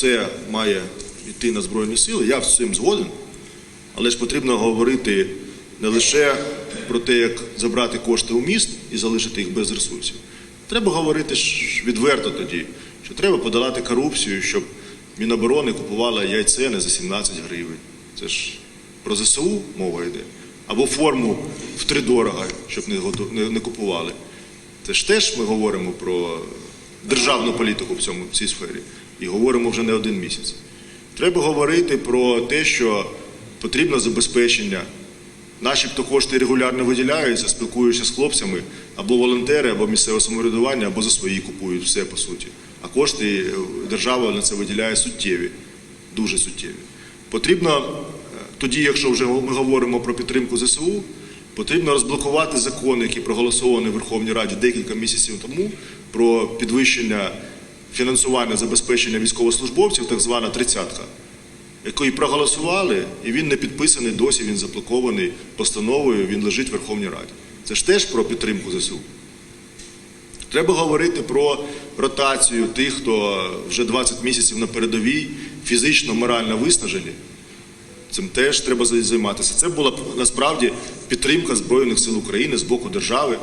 все має йти на Збройні Сили. Я з цим згоден. Але ж потрібно говорити не лише про те, як забрати кошти у міст і залишити їх без ресурсів. Треба говорити відверто тоді, що треба подолати корупцію, щоб Міноборони купувала яйце не за 17 гривень. Це ж про ЗСУ мова йде. Або форму втридорога, щоб не, готу- не, не купували. Це ж теж ми говоримо про державну політику в цьому в цій сфері і говоримо вже не один місяць. Треба говорити про те, що потрібно забезпечення. Начебто кошти регулярно виділяються, спілкуюся з хлопцями, або волонтери, або місцеве самоврядування, або за свої купують все по суті. А кошти е, держава на це виділяє суттєві, дуже суттєві. Потрібно е, тоді, якщо вже ми говоримо про підтримку ЗСУ, потрібно розблокувати закон, який проголосований в Верховній Раді декілька місяців тому про підвищення фінансування забезпечення військовослужбовців, так звана тридцятка який проголосували, і він не підписаний досі, він заблокований постановою, він лежить в Верховній Раді. Це ж теж про підтримку ЗСУ. Треба говорити про ротацію тих, хто вже 20 місяців на передовій, фізично, морально виснажені. Цим теж треба займатися. Це була насправді підтримка Збройних сил України з боку держави,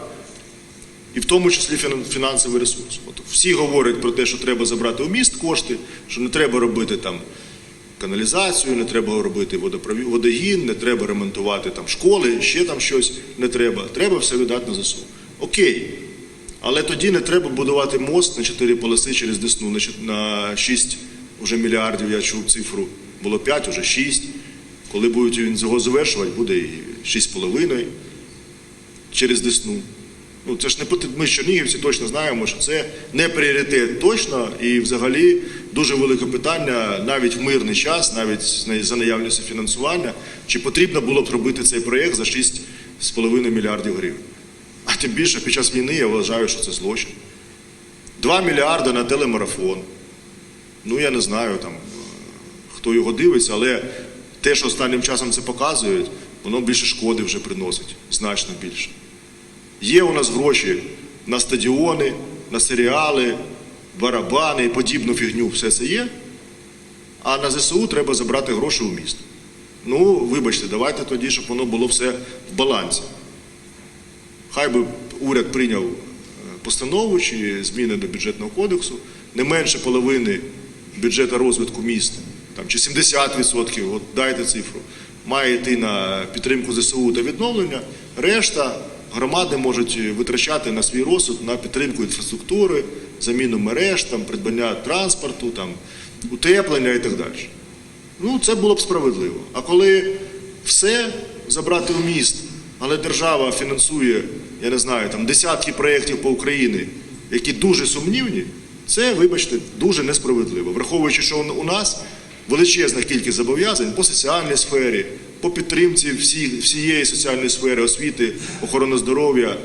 і в тому числі фінансовий ресурс. От всі говорять про те, що треба забрати у міст кошти, що не треба робити там каналізацію, не треба робити водогін, не треба ремонтувати там школи, ще там щось не треба. Треба все віддати на ЗСУ. Окей. Але тоді не треба будувати мост на 4 полоси через Десну на чот- 6 вже мільярдів, я чув цифру. Було 5, вже 6. Коли будуть він його завершувати, буде і 6,5 через Десну. Ну, це ж не ми, чернігівці, точно знаємо, що це не пріоритет точно, і взагалі дуже велике питання навіть в мирний час, навіть за наявністю фінансування, чи потрібно було б робити цей проєкт за 6,5 мільярдів гривень. А тим більше під час війни я вважаю, що це злочин. 2 мільярди на телемарафон. Ну, я не знаю там, хто його дивиться, але те, що останнім часом це показують, воно більше шкоди вже приносить, значно більше. Є у нас гроші на стадіони, на серіали, барабани і подібну фігню, все це є. А на ЗСУ треба забрати гроші у місто. Ну, вибачте, давайте тоді, щоб воно було все в балансі. Хай би уряд прийняв е, постанову чи зміни до бюджетного кодексу, не менше половини бюджету розвитку міста, там, чи 70%, от дайте цифру, має йти на підтримку ЗСУ та відновлення. Решта громади можуть витрачати на свій розсуд на підтримку інфраструктури, заміну мереж, там, придбання транспорту, там, утеплення і так далі. Ну, це було б справедливо. А коли все забрати у міст, але держава фінансує, я не знаю, там десятки проєктів по Україні, які дуже сумнівні, це, вибачте, дуже несправедливо. Враховуючи, що у нас величезна кількість зобов'язань по соціальній сфері, по підтримці всі, всієї соціальної сфери, освіти, охорони здоров'я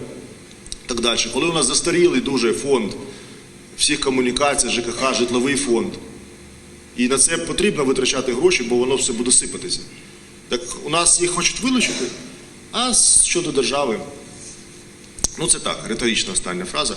так далі. Коли у нас застарілий дуже фонд всіх комунікацій, ЖКХ, житловий фонд. І на це потрібно витрачати гроші, бо воно все буде сипатися. Так у нас їх хочуть вилучити, а щодо держави, ну це так, риторична остання фраза.